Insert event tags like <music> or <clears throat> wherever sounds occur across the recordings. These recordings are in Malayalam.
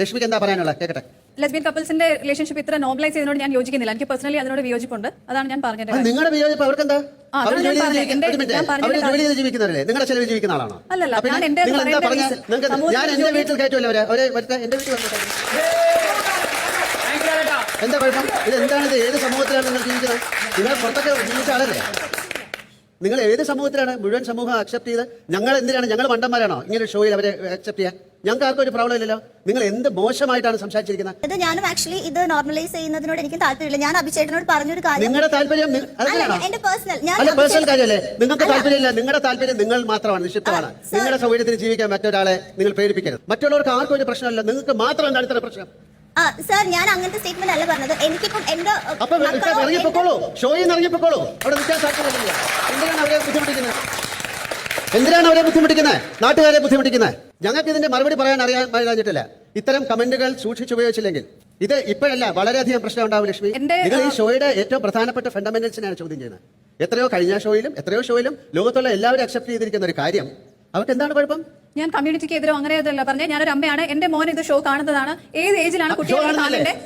ലക്ഷ്മിക്ക് എന്താ പറയാനുള്ളത് കേക്കട്ടെ. ലെസ്ബിയൻ കപ്പിൾസിന്റെ റിലേഷൻഷിപ്പ് ഇത്ര നോർമലൈസ് ചെയ്തതിനോട് ഞാൻ യോജിക്കുന്നില്ല. എനിക്ക് പേഴ്സണലി അതിനോട് വിയോജിപ്പുണ്ട്. അതാണ് ഞാൻ പറഞ്ഞത് നിങ്ങളുടെ വിയോജിപ്പ് അവർക്കെന്താ? ആ, അവർ അതാണ് ഞാൻ ജോലി ചെയ്ത് പറഞ്ഞത്. എന്റെ- ഒരു മിനിറ്റ്. ഞാൻ പറഞ്ഞത് അവർ ജോലി ചെയ്ത് കാര്യം- ജീവിക്കുന്നവരല്ലേ? നിങ്ങളുടെ ചെലവ് ജീവിക്കുന്ന ആളാണോ? അല്ലല്ല, ഞാൻ എന്റെ നിങ്ങൾ എന്താ പറയേണ്ട പറഞ്ഞ? reason. നിങ്ങൾക്ക് ഞാൻ എന്റെ വീട്ടിൽ കയറ്റുമല്ലോ അവരെ? അവരെ എന്റെ വീട്ടിൽ എന്താ കുഴപ്പം? ഇത് എന്താണ് ഇത്? ഏത് സമൂഹത്തിലാണ് നിങ്ങൾ ജീവിക്കുന്നത്? നിങ്ങൾ പുറത്തൊക്കെ ജീവിച്ച ആളല്ലേ? നിങ്ങൾ ഏത് സമൂഹത്തിലാണ് മുഴുവൻ സമൂഹം അക്സെപ്റ്റ് ചെയ്ത്? ഞങ്ങൾ എന്തിനാണ്? ഞങ്ങൾ മണ്ടന്മാരാണോ? ഇങ്ങനെ ഷോയിൽ അവരെ അക്സെപ്റ്റ് ചെയ്യാൻ. ഞങ്ങൾക്ക് ആർക്കും ഒരു പ്രോബ്ലം ഇല്ലല്ലോ. നിങ്ങൾ എന്ത് മോശമായിട്ടാണ് സംസാരിച്ചിരിക്കുന്നത്? ഇത് ഞാനും ആക്ച്വലി ഇത് നോർമലൈസ് ചെയ്യുന്നതിനോട് എനിക്ക് താല്പര്യമില്ല. ഞാൻ അഭിഷേകനോട് പറഞ്ഞൊരു കാര്യം. നിങ്ങളുടെ താല്പര്യം എന്റെ പേഴ്സണൽ ഞാൻ പേഴ്സണൽ കാര്യമല്ലേ? നിങ്ങൾക്ക് താല്പര്യമില്ല. നിങ്ങളുടെ താല്പര്യം നിങ്ങൾ മാത്രമാണ് നിക്ഷിപ്തമാണ്. നിങ്ങളുടെ സൗകര്യത്തിന് ജീവിക്കാൻ മറ്റൊരാളെ നിങ്ങൾ പ്രേരിപ്പിക്കരുത്. മറ്റുള്ളവർക്ക് ആർക്കും ഒരു പ്രശ്നമല്ല. നിങ്ങൾക്ക് മാത്രം എന്താണ് ഇത്ര പ്രശ്നം? സാർ ഞാൻ അങ്ങനത്തെ സ്റ്റേറ്റ്മെന്റ് അല്ല പറഞ്ഞത്. എനിക്കിപ്പം എന്റെ അഹ്, അപ്പൊ ഇറങ്ങിപ്പോക്കോളൂ. ഷോയിൽ നിന്ന് ഇറങ്ങിപ്പോക്കോളൂ. അവിടെ നിൽക്കാൻ സാധ്യതയില്ല എന്തിനാണ് അവരെ ബുദ്ധിമുട്ടിക്കുന്നത്? എന്തിനാണ് അവരെ ബുദ്ധിമുട്ടിക്കുന്നത്? നാട്ടുകാരെ ബുദ്ധിമുട്ടിക്കുന്നത്? ഞങ്ങൾക്ക് ഇതിന്റെ മറുപടി പറയാൻ അറിയാൻ കഴിഞ്ഞിട്ടില്ല. ഇത്തരം കമന്റുകൾ സൂക്ഷിച്ചുപയോഗിച്ചില്ലെങ്കിൽ ഇത് ഇപ്പോഴല്ല വളരെയധികം പ്രശ്നം ഉണ്ടാവും ലക്ഷ്മി. ഇത് നിങ്ങൾ ഈ ഷോയുടെ ഏറ്റവും പ്രധാനപ്പെട്ട ഫണ്ടമെന്റൽസിനെയാണ് ചോദ്യം ചെയ്യുന്നത്. എത്രയോ കഴിഞ്ഞ ഷോയിലും എത്രയോ ഷോയിലും ലോകത്തുള്ള എല്ലാവരും അക്സെപ്റ്റ് ചെയ്തിരിക്കുന്ന ഒരു കാര്യം അവർക്ക് എന്താണ് കുഴപ്പം? ഞാൻ കമ്മ്യൂണിറ്റിക്ക് എതിരോ അങ്ങനെ അതല്ല പറഞ്ഞത് ഞാനൊരു അമ്മയാണ്. എന്റെ മോൻ ഇത് ഷോ കാണുന്നതാണ്. ഏത് ഏജിലാണ്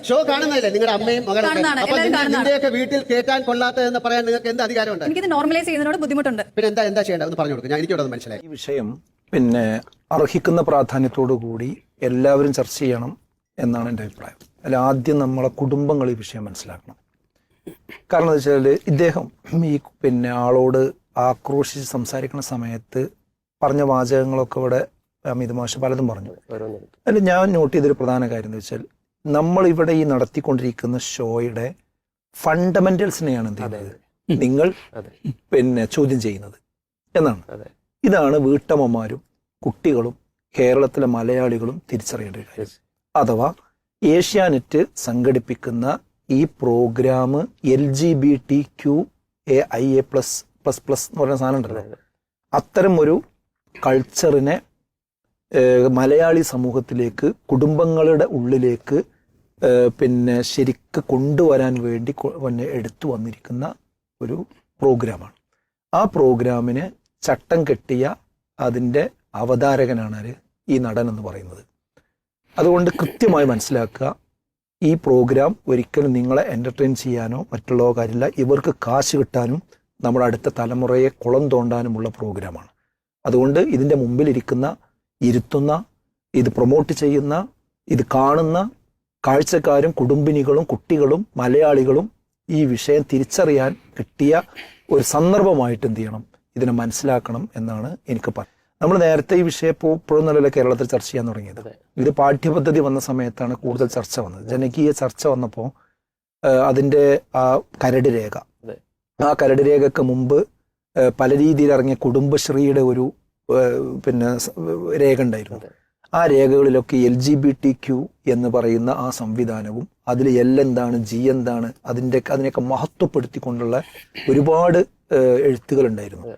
ഷോ കാണുന്നല്ലേ നിങ്ങളുടെ അമ്മയും മകളും വീട്ടിൽ കേട്ടാൻ കൊള്ളാത്തതെന്ന് പറയാൻ നിങ്ങൾക്ക് എന്ത് അധികാരമുണ്ട്? എനിക്കിത് നോർമലൈസ് ചെയ്യുന്നതിനോട് ബുദ്ധിമുട്ടുണ്ട്. പിന്നെ എന്താ എന്താ ചെയ്യേണ്ടത്? പറഞ്ഞു കൊടുക്കും. ഞാൻ എനിക്കോട് മനസ്സിലായി. ഈ വിഷയം പിന്നെ അർഹിക്കുന്ന പ്രാധാന്യത്തോടു കൂടി എല്ലാവരും ചർച്ച ചെയ്യണം എന്നാണ് എന്റെ അഭിപ്രായം. അല്ല ആദ്യം നമ്മളെ കുടുംബങ്ങൾ ഈ വിഷയം മനസ്സിലാക്കണം. കാരണം എന്താ വെച്ചാൽ ഇദ്ദേഹം ഈ പിന്നെ ആളോട് ആക്രോശിച്ച് സംസാരിക്കുന്ന സമയത്ത് പറഞ്ഞ വാചകങ്ങളൊക്കെ ഇവിടെ അമിത് മാഷ് പലതും പറഞ്ഞു. അല്ല ഞാൻ നോട്ട് ചെയ്തൊരു പ്രധാന കാര്യം എന്ന് വെച്ചാൽ നമ്മൾ ഇവിടെ ഈ നടത്തിക്കൊണ്ടിരിക്കുന്ന ഷോയുടെ ഫണ്ടമെന്റൽസിനെയാണ് എന്ത് ചെയ്യുന്നത്? നിങ്ങൾ പിന്നെ ചോദ്യം ചെയ്യുന്നത് എന്നാണ്. ഇതാണ് വീട്ടമ്മമാരും കുട്ടികളും കേരളത്തിലെ മലയാളികളും തിരിച്ചറിയേണ്ട ഒരു കാര്യം. അഥവാ ഏഷ്യാനെറ്റ് സംഘടിപ്പിക്കുന്ന ഈ programme L G B T Q A I A plus plus plus എന്ന് പറയുന്ന സാധനം ഉണ്ടല്ലോ. അത്തരം ഒരു കൾച്ചറിനെ മലയാളി സമൂഹത്തിലേക്ക് കുടുംബങ്ങളുടെ ഉള്ളിലേക്ക് പിന്നെ ശരിക്ക് കൊണ്ടുവരാൻ വേണ്ടി പിന്നെ എടുത്തു വന്നിരിക്കുന്ന ഒരു പ്രോഗ്രാമാണ്. ആ പ്രോഗ്രാമിന് ചട്ടം കെട്ടിയ അതിന്റെ അവതാരകനാണ് ഈ നടൻ എന്ന് പറയുന്നത്. അതുകൊണ്ട് കൃത്യമായി മനസ്സിലാക്കുക ഈ പ്രോഗ്രാം ഒരിക്കലും നിങ്ങളെ എന്റർടൈൻ ചെയ്യാനോ മറ്റുള്ള കാര്യമില്ല. ഇവർക്ക് കാശ് കിട്ടാനും നമ്മുടെ അടുത്ത തലമുറയെ കുളം തോണ്ടാനുമുള്ള പ്രോഗ്രാമാണ്. അതുകൊണ്ട് ഇതിന്റെ മുമ്പിലിരിക്കുന്ന ഇരുത്തുന്ന ഇത് പ്രൊമോട്ട് ചെയ്യുന്ന ഇത് കാണുന്ന കാഴ്ചക്കാരും കുടുംബിനികളും കുട്ടികളും മലയാളികളും ഈ വിഷയം തിരിച്ചറിയാൻ കിട്ടിയ ഒരു സന്ദർഭമായിട്ട് എന്ത് ചെയ്യണം? ഇതിനെ മനസ്സിലാക്കണം എന്നാണ് എനിക്ക് പറയുന്നത് നമ്മൾ നേരത്തെ ഈ വിഷയം ഇപ്പോഴും നല്ലല്ലോ കേരളത്തിൽ ചർച്ച ചെയ്യാൻ തുടങ്ങിയത്. ഇത് പാഠ്യപദ്ധതി വന്ന സമയത്താണ് കൂടുതൽ ചർച്ച വന്നത്. ജനകീയ ചർച്ച വന്നപ്പോൾ അതിന്റെ ആ കരട് രേഖ. ആ കരട് രേഖക്ക് മുമ്പ് പല രീതിയിൽ ഇറങ്ങിയ കുടുംബശ്രീയുടെ ഒരു പിന്നെ രേഖ ഉണ്ടായിരുന്നു. ആ രേഖകളിലൊക്കെ L G B T Q എന്ന് പറയുന്ന ആ സംവിധാനവും അതിൽ എൽ എന്താണ് ജി എന്താണ് അതിന്റെ അതിനെയൊക്കെ മഹത്വപ്പെടുത്തിക്കൊണ്ടുള്ള ഒരുപാട് എഴുത്തുകൾ ഉണ്ടായിരുന്നു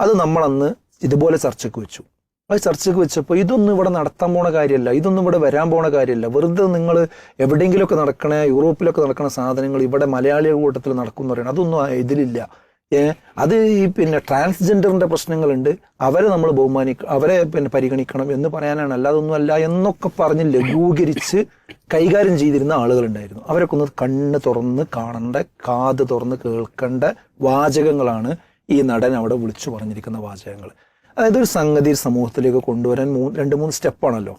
അത്. നമ്മളന്ന് ഇതുപോലെ ചർച്ചയ്ക്ക് വെച്ചു. അത് ചർച്ചയ്ക്ക് വെച്ചപ്പോൾ ഇതൊന്നും ഇവിടെ നടത്താൻ പോണ കാര്യമല്ല ഇതൊന്നും ഇവിടെ വരാൻ പോണ കാര്യമല്ല വെറുതെ നിങ്ങൾ എവിടെയെങ്കിലുമൊക്കെ നടക്കണ യൂറോപ്പിലൊക്കെ നടക്കുന്ന സാധനങ്ങൾ ഇവിടെ മലയാളികളുടെ കൂട്ടത്തിൽ നടക്കും എന്ന് പറയുന്നത് അതൊന്നും ഇതിലില്ല. അത് ഈ പിന്നെ ട്രാൻസ്ജെൻഡറിന്റെ പ്രശ്നങ്ങളുണ്ട്. അവരെ നമ്മൾ ബഹുമാനിക്ക അവരെ പിന്നെ പരിഗണിക്കണം എന്ന് പറയാനാണ്. അല്ലാതൊന്നുമല്ല എന്നൊക്കെ പറഞ്ഞ് ലഘൂകരിച്ച് കൈകാര്യം ചെയ്തിരുന്ന ആളുകളുണ്ടായിരുന്നു. അവരൊക്കെ ഒന്ന് കണ്ണ് തുറന്ന് കാണേണ്ട കാത് തുറന്ന് കേൾക്കേണ്ട വാചകങ്ങളാണ് ഈ നടൻ അവിടെ വിളിച്ചു പറഞ്ഞിരിക്കുന്ന വാചകങ്ങൾ. അതായത് ഒരു സംഗതി സമൂഹത്തിലേക്ക് കൊണ്ടുവരാൻ മൂന്ന് രണ്ട് മൂന്ന് സ്റ്റെപ്പാണല്ലോ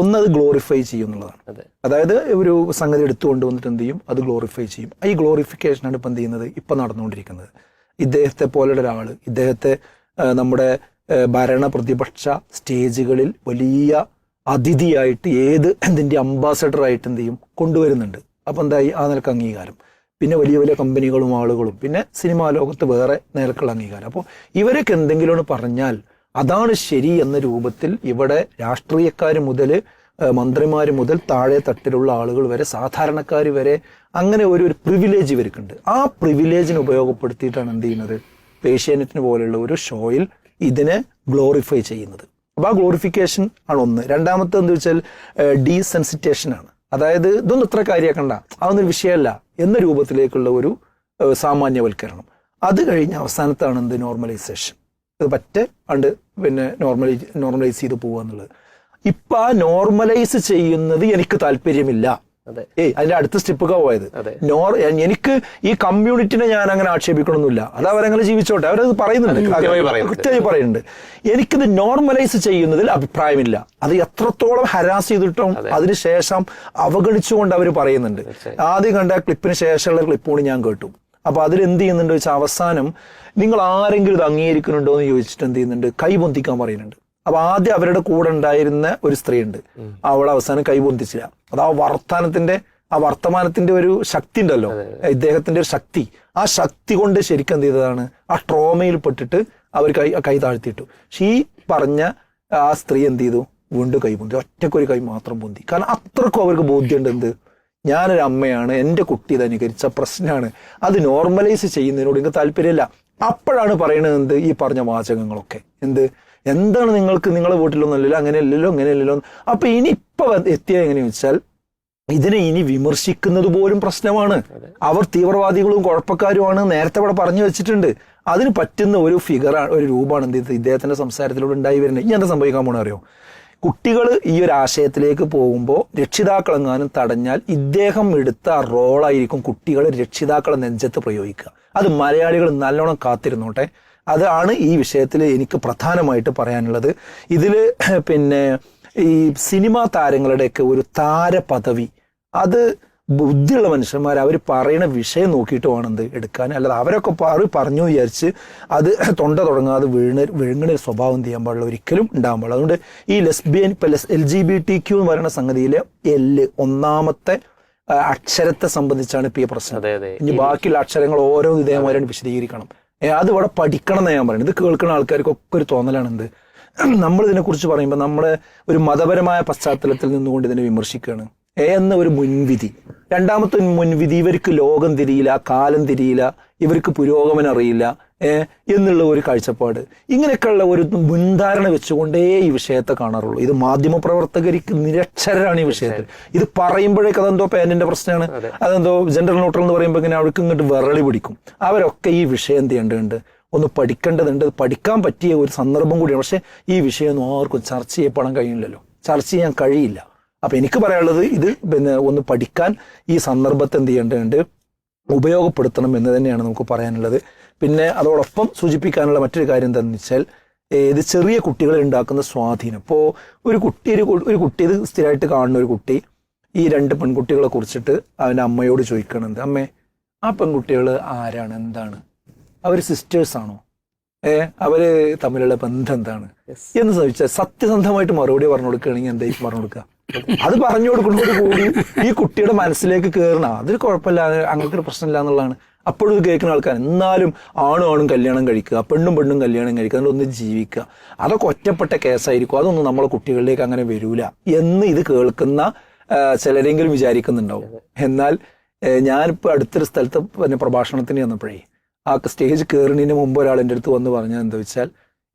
ഒന്ന് അത് ഗ്ലോറിഫൈ ചെയ്യും എന്നുള്ളതാണ് അതായത് ഒരു സംഗതി എടുത്തു കൊണ്ടുവന്നിട്ട് എന്ത് ചെയ്യും? അത് ഗ്ലോറിഫൈ ചെയ്യും. ഈ ഗ്ലോറിഫിക്കേഷനാണ് ഇപ്പം എന്ത് ചെയ്യുന്നത്? ഇപ്പം നടന്നുകൊണ്ടിരിക്കുന്നത്. ഇദ്ദേഹത്തെ പോലുള്ള ഒരാൾ ഇദ്ദേഹത്തെ നമ്മുടെ ഭരണ പ്രതിപക്ഷ സ്റ്റേജുകളിൽ വലിയ അതിഥിയായിട്ട് ഏത് എന്തിന്റെ അംബാസഡർ ആയിട്ട് എന്ത് ചെയ്യും? കൊണ്ടുവരുന്നുണ്ട്. അപ്പം എന്തായി? ആ നിലയ്ക്ക് അംഗീകാരം. പിന്നെ വലിയ വലിയ കമ്പനികളും ആളുകളും. പിന്നെ സിനിമാ ലോകത്ത് വേറെ നിലക്കുള്ള അംഗീകാരം. അപ്പോൾ ഇവരൊക്കെ എന്തെങ്കിലും പറഞ്ഞാൽ അതാണ് ശരി എന്ന രൂപത്തിൽ ഇവിടെ രാഷ്ട്രീയക്കാർ മുതൽ മന്ത്രിമാർ മുതൽ താഴെ തട്ടിലുള്ള ആളുകൾ വരെ സാധാരണക്കാർ വരെ അങ്ങനെ ഒരു ഒരു പ്രിവിലേജ് ഇവർക്കുണ്ട്. ആ പ്രിവിലേജിനെ ഉപയോഗപ്പെടുത്തിയിട്ടാണ് എന്ത് ചെയ്യുന്നത്? പേഷ്യനറ്റിന് പോലെയുള്ള ഒരു ഷോയിൽ ഇതിനെ ഗ്ലോറിഫൈ ചെയ്യുന്നത്. അപ്പോൾ ആ ഗ്ലോറിഫിക്കേഷൻ ആണ് ഒന്ന്. രണ്ടാമത്തെ എന്താ വെച്ചാൽ ഡീസെൻസിറ്റേഷൻ ആണ്. അതായത് ഇതൊന്നും ഇത്ര കാര്യമാക്കണ്ട അതൊന്നൊരു വിഷയമല്ല എന്ന രൂപത്തിലേക്കുള്ള ഒരു സാമാന്യവൽക്കരണം. അത് കഴിഞ്ഞ് അവസാനത്താണ് എന്ത്? നോർമലൈസേഷൻ ഇത് പറ്റ അണ്ട് പിന്നെ നോർമലൈ നോർമലൈസ് ചെയ്ത് പോകുക എന്നുള്ളത് ഇപ്പൊ ആ നോർമലൈസ് ചെയ്യുന്നത് എനിക്ക് താല്പര്യമില്ല. ഏയ് അതിന്റെ അടുത്ത സ്റ്റെപ്പൊക്കെ പോയത്. നോർ എനിക്ക് ഈ കമ്മ്യൂണിറ്റിനെ ഞാൻ അങ്ങനെ ആക്ഷേപിക്കണമെന്നില്ല അത് അവരങ്ങനെ ജീവിച്ചോട്ടെ. അവരത് പറയുന്നുണ്ട്. കൃത്യമായി പറയുന്നുണ്ട്. എനിക്കിത് നോർമലൈസ് ചെയ്യുന്നതിൽ അഭിപ്രായമില്ല. അത് എത്രത്തോളം ഹരാസ് ചെയ്തിട്ടും അതിനുശേഷം അവഗണിച്ചുകൊണ്ട് അവർ പറയുന്നുണ്ട്. ആദ്യം കണ്ട ക്ലിപ്പിന് ശേഷമുള്ള ക്ലിപ്പ് കൂടി ഞാൻ കേട്ടു. അപ്പൊ അതിൽ എന്ത് ചെയ്യുന്നുണ്ട് വെച്ചാൽ അവസാനം നിങ്ങൾ ആരെങ്കിലും ഇത് അംഗീകരിക്കുന്നുണ്ടോ എന്ന് ചോദിച്ചിട്ട് എന്ത് ചെയ്യുന്നുണ്ട് കൈ പൊന്തിക്കാൻ പറയുന്നുണ്ട്. അപ്പൊ ആദ്യം അവരുടെ കൂടെ ഉണ്ടായിരുന്ന ഒരു സ്ത്രീ ഉണ്ട് അവൾ അവസാനം കൈപൊന്തിച്ചില്ല അത് ആ വർത്താനത്തിന്റെ ആ വർത്തമാനത്തിന്റെ ഒരു ശക്തി ഉണ്ടല്ലോ. ഇദ്ദേഹത്തിന്റെ ഒരു ശക്തി. ആ ശക്തി കൊണ്ട് ശരിക്കും എന്ത് ചെയ്തതാണ്? ആ ട്രോമയിൽ പെട്ടിട്ട് അവർ കൈ കൈ താഴ്ത്തിയിട്ടു. പക്ഷെ ഈ പറഞ്ഞ ആ സ്ത്രീ എന്ത് ചെയ്തു? വീണ്ടും കൈ പൊന്തി. ഒറ്റക്കൊരു കൈ മാത്രം പൊന്തി. കാരണം അത്രക്കും അവർക്ക് ബോധ്യമുണ്ട് എന്ത്? ഞാനൊരു അമ്മയാണ്. എന്റെ കുട്ടി ഇത് അനുകരിച്ച പ്രശ്നമാണ്. അത് നോർമലൈസ് ചെയ്യുന്നതിനോട് എനിക്ക് താല്പര്യമില്ല. അപ്പോഴാണ് പറയുന്നത് എന്ത്? ഈ പറഞ്ഞ വാചകങ്ങളൊക്കെ. എന്ത്? എന്താണ് നിങ്ങൾക്ക് നിങ്ങളെ വീട്ടിലൊന്നുമല്ലല്ലോ അങ്ങനെയല്ലല്ലോ അങ്ങനെയല്ലല്ലോ അപ്പൊ ഇനി ഇപ്പൊ എത്തിയ എങ്ങനെയാണെന്ന് വെച്ചാൽ ഇതിനെ ഇനി വിമർശിക്കുന്നത് പോലും പ്രശ്നമാണ്. അവർ തീവ്രവാദികളും കുഴപ്പക്കാരുമാണ് നേരത്തെ ഇവിടെ പറഞ്ഞു വെച്ചിട്ടുണ്ട്. അതിന് പറ്റുന്ന ഒരു ഫിഗറാണ് ഒരു രൂപമാണ് എന്ത് ഇദ്ദേഹത്തിന്റെ സംസാരത്തിലൂടെ ഉണ്ടായി വരുന്നത്. ഇനി എന്താ സംഭവിക്കാൻ പോണ അറിയോ? കുട്ടികൾ ഈ ഒരു ആശയത്തിലേക്ക് പോകുമ്പോൾ രക്ഷിതാക്കളെങ്ങാനും തടഞ്ഞാൽ ഇദ്ദേഹം എടുത്ത റോളായിരിക്കും കുട്ടികൾ രക്ഷിതാക്കളെ നെഞ്ചത്ത് പ്രയോഗിക്കുക. അത് മലയാളികൾ നല്ലോണം കാത്തിരുന്നോട്ടെ. അതാണ് ഈ വിഷയത്തിൽ എനിക്ക് പ്രധാനമായിട്ട് പറയാനുള്ളത്. ഇതിൽ <clears throat> പിന്നെ ഈ സിനിമാ താരങ്ങളുടെയൊക്കെ ഒരു താരപദവി അത് ബുദ്ധിയുള്ള മനുഷ്യന്മാർ അവർ പറയുന്ന വിഷയം നോക്കിയിട്ട് വേണം എന്ത് എടുക്കാൻ. അല്ലാതെ അവരൊക്കെ അവർ പറഞ്ഞു വിചാരിച്ച് അത് <clears throat> തൊണ്ട തുടങ്ങാതെ വീണ് വിഴുങ്ങണ ഒരു സ്വഭാവം ചെയ്യാൻ പാടില്ല ഒരിക്കലും ഉണ്ടാകാൻ പാടില്ല. അതുകൊണ്ട് ഈ ലെസ്ബിയൻ ഇപ്പൊ L G B T Q എന്ന് പറയുന്ന സംഗതിയിലെ എല്ല് ഒന്നാമത്തെ അക്ഷരത്തെ സംബന്ധിച്ചാണ് ഇപ്പൊ ഈ പ്രശ്നം. ഇനി ബാക്കിയുള്ള അക്ഷരങ്ങൾ ഓരോ ഇതേമാതിരി വിശദീകരിക്കണം. അത് ഇവിടെ പഠിക്കണം എന്ന് ഞാൻ പറയുന്നത്. ഇത് കേൾക്കുന്ന ആൾക്കാർക്കൊക്കെ ഒരു തോന്നലാണ് എന്ത് നമ്മൾ ഇതിനെക്കുറിച്ച് പറയുമ്പോൾ നമ്മുടെ ഒരു മതപരമായ പശ്ചാത്തലത്തിൽ നിന്നുകൊണ്ട് ഇതിനെ വിമർശിക്കുകയാണ്. ഏ, എന്ന ഒരു മുൻവിധി. രണ്ടാമത്തെ മുൻവിധി ഇവർക്ക് ലോകം തിരിയില്ല കാലം തിരിയില്ല ഇവർക്ക് പുരോഗമനം അറിയില്ല. എന്നുള്ള ഒരു കാഴ്ചപ്പാട്. ഇങ്ങനെയൊക്കെയുള്ള ഒരു മുൻധാരണ വെച്ചുകൊണ്ടേ ഈ വിഷയത്തെ കാണാറുള്ളൂ. ഇത് മാധ്യമ പ്രവർത്തകർക്ക് നിരക്ഷരാണ് ഈ വിഷയത്തിൽ. ഇത് പറയുമ്പോഴേക്ക് അതെന്തോ പേനിന്റെ പ്രശ്നമാണ്. അതെന്തോ ജെൻഡർ ന്യൂട്രൽ എന്ന് പറയുമ്പോൾ ഇങ്ങനെ അവർക്ക് ഇങ്ങോട്ട് വിറളി പിടിക്കും. അവരൊക്കെ ഈ വിഷയം എന്ത് ചെയ്യേണ്ടതുണ്ട്? ഒന്ന് പഠിക്കേണ്ടതുണ്ട്. പഠിക്കാൻ പറ്റിയ ഒരു സന്ദർഭം കൂടിയാണ്. പക്ഷെ ഈ വിഷയമൊന്നും ആർക്കും ചർച്ച ചെയ്യപ്പെടാൻ കഴിയില്ലല്ലോ. ചർച്ച ചെയ്യാൻ കഴിയില്ല. അപ്പൊ എനിക്ക് പറയാനുള്ളത് ഇത് പിന്നെ ഒന്ന് പഠിക്കാൻ ഈ സന്ദർഭത്തെ എന്ത് ചെയ്യേണ്ടതുണ്ട്? ഉപയോഗപ്പെടുത്തണം എന്ന് തന്നെയാണ് നമുക്ക് പറയാനുള്ളത്. പിന്നെ അതോടൊപ്പം സൂചിപ്പിക്കാനുള്ള മറ്റൊരു കാര്യം എന്താണെന്ന് വെച്ചാൽ ഇത് ചെറിയ കുട്ടികളെ ഉണ്ടാക്കുന്ന സ്വാധീനം. ഇപ്പോൾ ഒരു കുട്ടി ഒരു ഒരു കുട്ടി ഇത് സ്ഥിരമായിട്ട് കാണുന്ന ഒരു കുട്ടി ഈ രണ്ട് പെൺകുട്ടികളെ കുറിച്ചിട്ട് അവന്റെ അമ്മയോട് ചോദിക്കണത് അമ്മേ ആ പെൺകുട്ടികൾ ആരാണ്? എന്താണ്? അവർ സിസ്റ്റേഴ്സ് ആണോ? ഏ അവർ തമ്മിലുള്ള ബന്ധം എന്താണ്? എന്ന് ചോദിച്ചാൽ സത്യസന്ധമായിട്ട് മറുപടി പറഞ്ഞു കൊടുക്കുകയാണെങ്കിൽ എന്തായിരിക്കും പറഞ്ഞു കൊടുക്കുക. അത് പറഞ്ഞു കൊടുക്കുന്നതോട് കൂടി ഈ കുട്ടിയുടെ മനസ്സിലേക്ക് കയറണം അതൊരു കുഴപ്പമില്ല അങ്ങനത്തെ ഒരു പ്രശ്നമില്ല എന്നുള്ളതാണ്. അപ്പോഴും ഇത് കേൾക്കുന്ന ആൾക്കാർ എന്നാലും ആണും ആണും കല്യാണം കഴിക്കുക പെണ്ണും പെണ്ണും കല്യാണം കഴിക്കുക അതിലൊന്ന് ജീവിക്കുക. അതൊക്കെ ഒറ്റപ്പെട്ട കേസായിരിക്കും. അതൊന്നും നമ്മളെ കുട്ടികളിലേക്ക് അങ്ങനെ വരൂല എന്ന് ഇത് കേൾക്കുന്ന ചിലരെങ്കിലും വിചാരിക്കുന്നുണ്ടാവും. എന്നാൽ ഞാനിപ്പോൾ അടുത്തൊരു സ്ഥലത്ത് പിന്നെ പ്രഭാഷണത്തിന് ചെന്നപ്പോഴേ ആ സ്റ്റേജ് കയറുന്നതിന് മുമ്പ് ഒരാൾ എന്റെ അടുത്ത് വന്ന് പറഞ്ഞത് എന്താ വെച്ചാൽ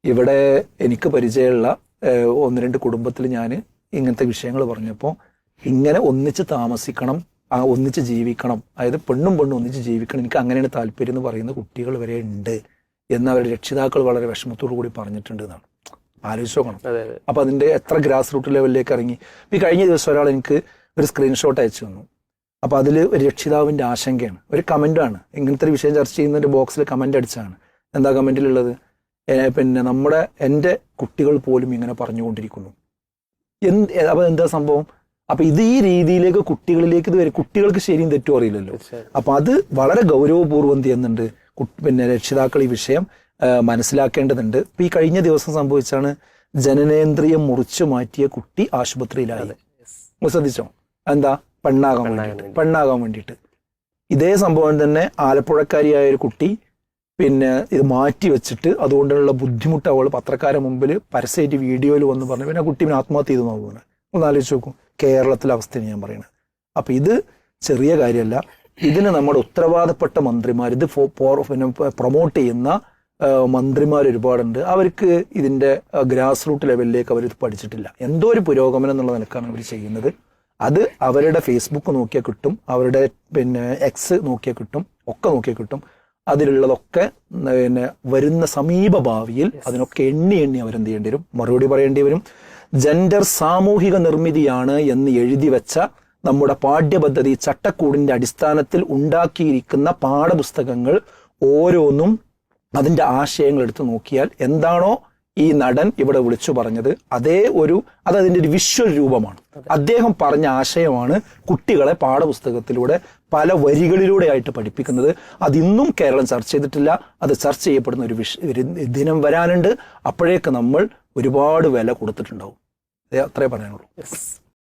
ഇവിടെ എനിക്ക് പരിചയമുള്ള ഒന്ന് രണ്ട് കുടുംബത്തിൽ ഞാൻ ഇങ്ങനത്തെ വിഷയങ്ങൾ പറഞ്ഞപ്പോൾ ഇങ്ങനെ ഒന്നിച്ച് താമസിക്കണം ആ ഒന്നിച്ച് ജീവിക്കണം അതായത് പെണ്ണും പെണ്ണും ഒന്നിച്ച് ജീവിക്കണം എനിക്ക് അങ്ങനെയാണ് താല്പര്യം എന്ന് പറയുന്ന കുട്ടികൾ വരെ ഉണ്ട് എന്ന് അവരുടെ രക്ഷിതാക്കൾ വളരെ വിഷമത്തോടു കൂടി പറഞ്ഞിട്ടുണ്ട് എന്നാണ്. ആലോചിച്ച് നോക്കണം. അതിന്റെ അപ്പൊ അതിന്റെ എത്ര ഗ്രാസ് റൂട്ട് ലെവലിലേക്ക് ഇറങ്ങി. ഈ കഴിഞ്ഞ ദിവസം ഒരാൾ എനിക്ക് ഒരു സ്ക്രീൻഷോട്ട് അയച്ചു തന്നു. അപ്പൊ അതിൽ ഒരു രക്ഷിതാവിന്റെ ആശങ്കയാണ്. ഒരു കമന്റാണ് ഇങ്ങനത്തെ ഒരു വിഷയം ചർച്ച ചെയ്യുന്നതിന്റെ ബോക്സിൽ കമന്റ് അടിച്ചാണ് എന്താ കമന്റിലുള്ളത് ഏ, പിന്നെ നമ്മുടെ എന്റെ കുട്ടികൾ പോലും ഇങ്ങനെ പറഞ്ഞുകൊണ്ടിരിക്കുന്നു. എന്ത് അപ്പൊ എന്താ സംഭവം? അപ്പൊ ഇത് ഈ രീതിയിലേക്ക് കുട്ടികളിലേക്ക് ഇത് വരും കുട്ടികൾക്ക് ശരിയും തെറ്റും അറിയില്ലല്ലോ. അപ്പൊ അത് വളരെ ഗൗരവപൂർവം ചെയ്യുന്നുണ്ട്? പിന്നെ രക്ഷിതാക്കൾ ഈ വിഷയം മനസ്സിലാക്കേണ്ടതുണ്ട്. ഇപ്പൊ ഈ കഴിഞ്ഞ ദിവസം സംഭവിച്ചാണ് ജനനേന്ദ്രിയം മുറിച്ചു മാറ്റിയ കുട്ടി ആശുപത്രിയിലായത് ശ്രദ്ധിച്ചോ? എന്താ? പെണ്ണാകാൻ വേണ്ടിയിട്ട്. പെണ്ണാകാൻ വേണ്ടിയിട്ട്. ഇതേ സംഭവം തന്നെ ആലപ്പുഴക്കാരിയായ ഒരു കുട്ടി പിന്നെ ഇത് മാറ്റി വെച്ചിട്ട് അതുകൊണ്ടുള്ള ബുദ്ധിമുട്ട് അവൾ പത്രക്കാരെ മുമ്പിൽ പരസ്യമായിട്ട് വീഡിയോയിൽ വന്ന് പറഞ്ഞു. പിന്നെ കുട്ടി പിന്നെ ആത്മഹത്യ ചെയ്തു നോക്കുന്നത് ഒന്ന് ആലോചിച്ച് നോക്കും. കേരളത്തിലെ അവസ്ഥയാണ് ഞാൻ പറയുന്നത്. അപ്പൊ ഇത് ചെറിയ കാര്യമല്ല. ഇതിന് നമ്മുടെ ഉത്തരവാദപ്പെട്ട മന്ത്രിമാർ ഇത് പിന്നെ പ്രൊമോട്ട് ചെയ്യുന്ന മന്ത്രിമാർ ഒരുപാടുണ്ട്. അവർക്ക് ഇതിന്റെ ഗ്രാസ് റൂട്ട് ലെവലിലേക്ക് അവർ ഇത് പഠിച്ചിട്ടില്ല. എന്തോ ഒരു പുരോഗമനം എന്നുള്ള നിലക്കാണ് അവർ ചെയ്യുന്നത്. അത് അവരുടെ ഫേസ്ബുക്ക് നോക്കിയാൽ കിട്ടും. അവരുടെ പിന്നെ എക്സ് നോക്കിയാൽ കിട്ടും. ഒക്കെ നോക്കിയാൽ കിട്ടും. അതിലുള്ളതൊക്കെ പിന്നെ വരുന്ന സമീപ ഭാവിയിൽ അതിനൊക്കെ എണ്ണി എണ്ണി അവരെന്ത് ചെയ്യേണ്ടി വരും മറുപടി പറയേണ്ടി വരും ജെൻഡർ സാമൂഹിക നിർമ്മിതിയാണ് എന്ന് എഴുതി വെച്ച നമ്മുടെ പാഠ്യപദ്ധതി ചട്ടക്കൂടിന്റെ അടിസ്ഥാനത്തിൽ ഉണ്ടാക്കിയിരിക്കുന്ന പാഠപുസ്തകങ്ങൾ ഓരോന്നും അതിന്റെ ആശയങ്ങൾ എടുത്തു നോക്കിയാൽ എന്താണോ ഈ നടൻ ഇവിടെ വിളിച്ചു പറഞ്ഞത്. അതേ ഒരു അത് അതിന്റെ ഒരു വിഷ്വൽ രൂപമാണ്. അദ്ദേഹം പറഞ്ഞ ആശയമാണ് കുട്ടികളെ പാഠപുസ്തകത്തിലൂടെ പല വരികളിലൂടെ ആയിട്ട് പഠിപ്പിക്കുന്നത്. അതിന്നും കേരളം ചർച്ച ചെയ്തിട്ടില്ല. അത് ചർച്ച ചെയ്യപ്പെടുന്ന ഒരു വിഷ ഒരു ദിനം വരാനുണ്ട്. അപ്പോഴേക്ക് നമ്മൾ ഒരുപാട് വില കൊടുത്തിട്ടുണ്ടാവും. അത്രേ പറയാനുള്ളൂ.